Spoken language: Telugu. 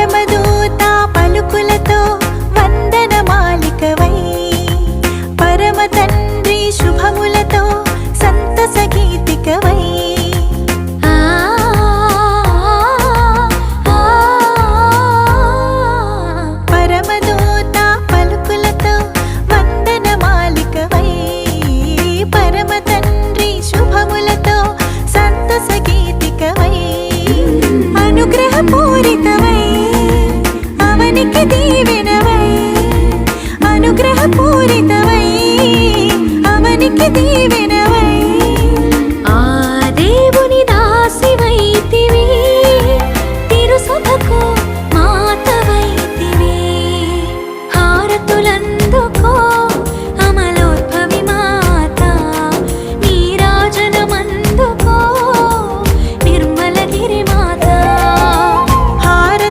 పరమదూత పలుకులతో వందన మాలికవై. పరమ తండ్రి శుభములతో సంతస గీతికవై అనుగ్రహపూరిత పూరితమై అవనికి దీవెనవై.